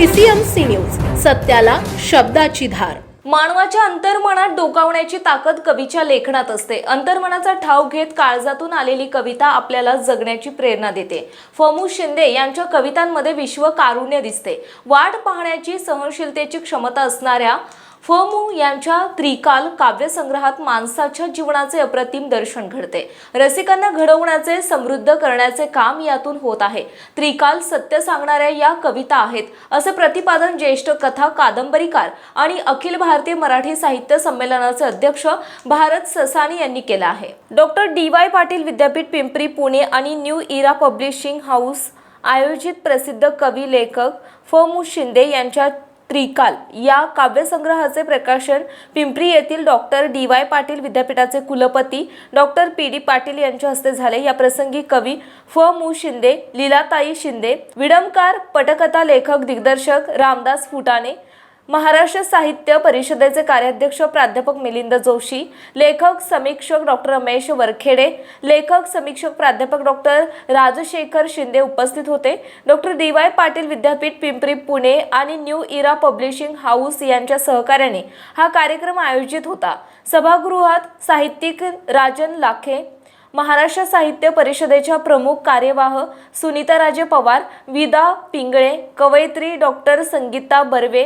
PCMC news सत्याला शब्दाची धार. मानवाच्या अंतर्मनात डोकावण्याची ताकद कवीच्या लेखनात असते. अंतर्मनाचा ठाव घेत काळजातून आलेली कविता आपल्याला जगण्याची प्रेरणा देते. फमू शिंदे यांच्या कवितांमध्ये विश्व कारुण्य दिसते. वाट पाहण्याची सहनशीलतेची क्षमता असणाऱ्या फमू यांच्या त्रिकाल काव्यसंग्रहात माणसाच्या जीवनाचे अप्रतिम दर्शन घडते. रसिकांना घडवण्याचे समृद्ध करण्याचे काम यातून होत आहे. त्रिकाल सत्य सांगणाऱ्या या कविता आहेत असे प्रतिपादन ज्येष्ठ कथा कादंबरीकार आणि अखिल भारतीय मराठी साहित्य संमेलनाचे अध्यक्ष भारत ससानी यांनी केलं आहे. डॉक्टर डी वाय पाटील विद्यापीठ पिंपरी पुणे आणि न्यू इरा पब्लिशिंग हाऊस आयोजित प्रसिद्ध कवी लेखक फ मु शिंदे यांच्या त्रिकाल. या काव्यसंग्रहाचे प्रकाशन पिंपरी येथील डॉक्टर डी. वाय. पाटील विद्यापीठाचे कुलपती डॉक्टर पी. डी. पाटील यांच्या हस्ते झाले. या प्रसंगी कवी फ. मु. शिंदे लीलाताई शिंदे विडमकार पटकथा लेखक दिग्दर्शक रामदास फुटाणे महाराष्ट्र साहित्य परिषदेचे कार्याध्यक्ष प्राध्यापक मिलिंद जोशी लेखक समीक्षक डॉक्टर रमेश वरखेडे लेखक समीक्षक प्राध्यापक डॉक्टर राजशेखर शिंदे उपस्थित होते. डॉक्टर डी वाय पाटील विद्यापीठ पिंपरी पुणे आणि न्यू इरा पब्लिशिंग हाऊस यांच्या सहकार्याने हा कार्यक्रम आयोजित होता. सभागृहात साहित्यिक राजन लाखे महाराष्ट्र साहित्य परिषदेच्या प्रमुख कार्यवाह सुनीता राजे पवार विदा पिंगळे कवयित्री डॉक्टर संगीता बर्वे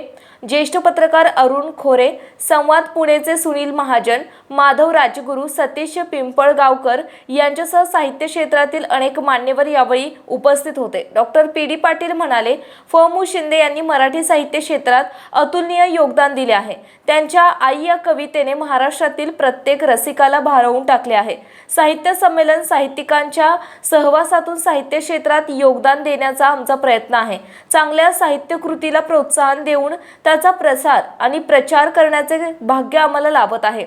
ज्येष्ठ पत्रकार अरुण खोरे संवाद पुणेचे सुनील महाजन माधव राजगुरू सतीश पिंपळगावकर यांच्यासह साहित्य क्षेत्रातील अनेक मान्यवर यावेळी उपस्थित होते. Doctor P. डी. पाटील म्हणाले फ. मु. शिंदे यांनी मराठी साहित्य क्षेत्रात अतुलनीय योगदान दिले आहे. त्यांच्या आई या कवितेने महाराष्ट्रातील प्रत्येक रसिकाला भारावून टाकले आहे. साहित्य संमेलन साहित्यिकांच्या सहवासातून साहित्य क्षेत्रात योगदान देण्याचा आमचा प्रयत्न आहे. चांगल्या साहित्य कृतीला प्रोत्साहन देऊन त्याचा प्रसार आणि प्रचार करण्याचे भाग्य आम्हाला लाभत आहे.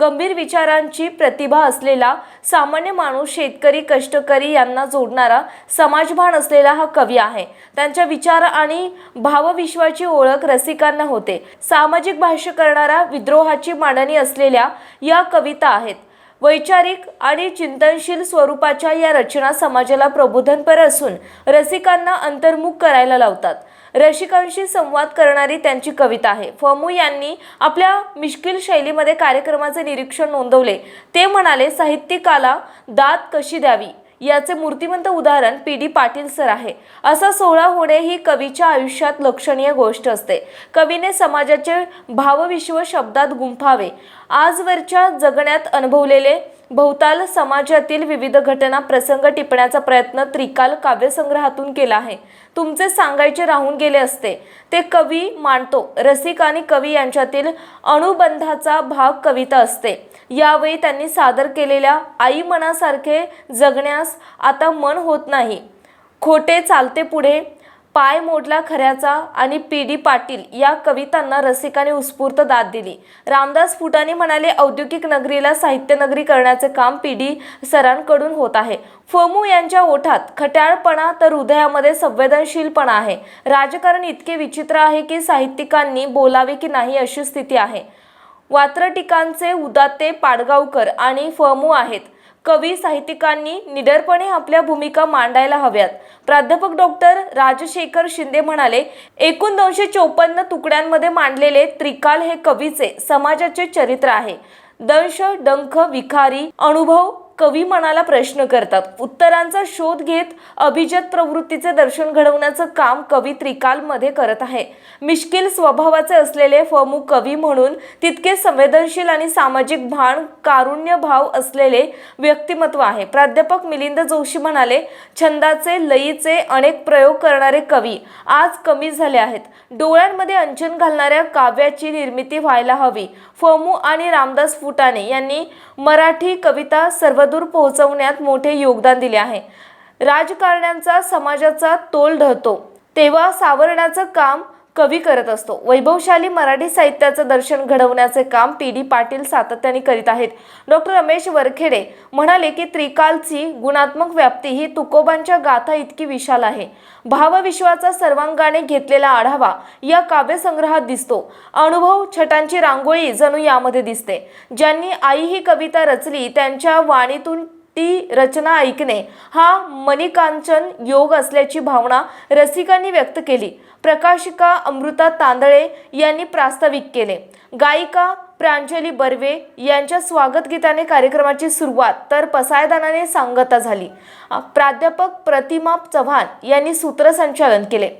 गंभीर विचारांची प्रतिभा असलेला सामान्य माणूस शेतकरी कष्टकरी यांना जोडणारा समाजभान असलेला हा कवी आहे. त्यांच्या विचार आणि भावविश्वाची ओळख रसिकांना होते. सामाजिक भाष्य करणारा विद्रोहाची मांडणी असलेल्या या कविता आहेत. वैचारिक आणि चिंतनशील स्वरूपाच्या या रचना समाजाला प्रबोधनपर असून रसिकांना अंतर्मुख करायला लावतात. रसिकांशी संवाद करणारी त्यांची कविता आहे. फमू यांनी आपल्या मिश्किल शैलीमध्ये कार्यक्रमाचे निरीक्षण नोंदवले. ते म्हणाले साहित्यिकाला दाद कशी द्यावी? याचे मूर्तिमंत उदाहरण पी डी पाटील सर आहे. असा सोहळा होणे ही कवीच्या आयुष्यात लक्षणीय गोष्ट असते. कवीने समाजाचे भावविश्व शब्दात गुंफावे. आजवरच्या जगण्यात अनुभवलेले भोवताल समाजातील विविध घटना प्रसंग टिपण्याचा प्रयत्न त्रिकाल काव्यसंग्रहातून केला आहे. तुमचे सांगायचे राहून गेले असते. ते कवी मांडतो. रसिक आणि कवी यांच्यातील अनुबंधाचा भाग कविता असते. यावेळी त्यांनी सादर केलेल्या आई मनासारखे जगण्यास आता मन होत नाही. खोटे चालते पुढे पाय मोडला खऱ्याचा आणि पी डी पाटील या कवितांना रसिकाने उत्स्फूर्त दाद दिली. रामदास फुटाणे म्हणाले औद्योगिक नगरीला साहित्य नगरी करण्याचे काम पी डी सरांकडून होत आहे. फमू यांच्या ओठात खट्याळपणा तर हृदयामध्ये संवेदनशीलपणा आहे. राजकारण इतके विचित्र आहे की साहित्यिकांनी बोलावे की नाही अशी स्थिती आहे. वात्रटिकांचे उदाते पाडगावकर आणि फमू आहेत. कवी साहित्यिकांनी निडरपणे आपल्या भूमिका मांडायला हव्यात. प्राध्यापक डॉक्टर राजशेखर शिंदे म्हणाले एकूण दोनशे चोपन्न तुकड्यांमध्ये मांडलेले त्रिकाल हे कवीचे समाजाचे चरित्र आहे. दंश डंख विखारी अनुभव कवी मनाला प्रश्न करतात. उत्तरांचा शोध घेत अभिजात प्रवृत्तीचे दर्शन घडवण्याचं काम कवी त्रिकालमध्ये करत आहे. मिश्किल स्वभावाचे असलेले फमू कवी म्हणून तितके संवेदनशील आणि सामाजिक भान कारुण्य भाव असलेले व्यक्तिमत्व आहे. प्राध्यापक मिलिंद जोशी म्हणाले छंदाचे लयीचे अनेक प्रयोग करणारे कवी आज कमी झाले आहेत. डोळ्यांमध्ये अंचन घालणाऱ्या काव्याची निर्मिती व्हायला हवी. फमू आणि रामदास फुटाणे यांनी मराठी कविता सर्व सर्वदूर पोहोचवण्यात मोठे योगदान दिले आहे. राजकारण्यांचा समाजाचा तोल ढळतो. तेव्हा सावरण्याचं काम कवी करत असतो. वैभवशाली मराठी साहित्याचं दर्शन घडवण्याचे काम पी डी पाटील सातत्याने करीत आहेत. डॉक्टर रमेश वरखेडे म्हणाले की त्रिकालची गुणात्मक व्याप्ती ही तुकोबांच्या गाथा इतकी विशाल आहे. भावविश्वाचा सर्वांगाने घेतलेला आढावा या काव्यसंग्रहात दिसतो. अनुभव छटांची रांगोळी जणू यामध्ये दिसते. ज्यांनी आई ही कविता रचली त्यांच्या वाणीतून ती रचना ऐकणे हा मणिकांचन योग असल्याची भावना रसिकांनी व्यक्त केली. प्रकाशिका अमृता तांदळे यांनी प्रास्ताविक केले. गायिका प्रांजली बर्वे यांच्या स्वागत गीताने कार्यक्रमाची सुरुवात तर पसायदानाने सांगता झाली. प्राध्यापक प्रतिमा चव्हाण यांनी सूत्रसंचालन केले.